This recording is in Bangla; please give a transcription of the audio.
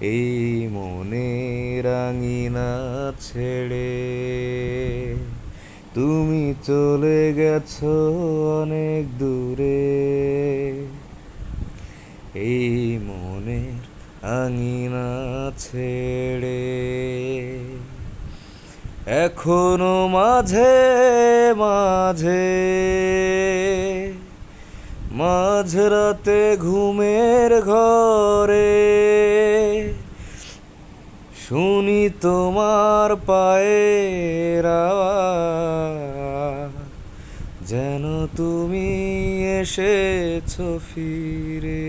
এই মনে রাঙিনা ছেড়ে তুমি চলে গেছো অনেক দূরে। এই মনের আঙিনা ছেড়ে এখনও মাঝে মাঝে মাঝরাতে ঘুমের ঘরে শুনি তোমার পায়ের। যেন তুমি এসেছ ফিরে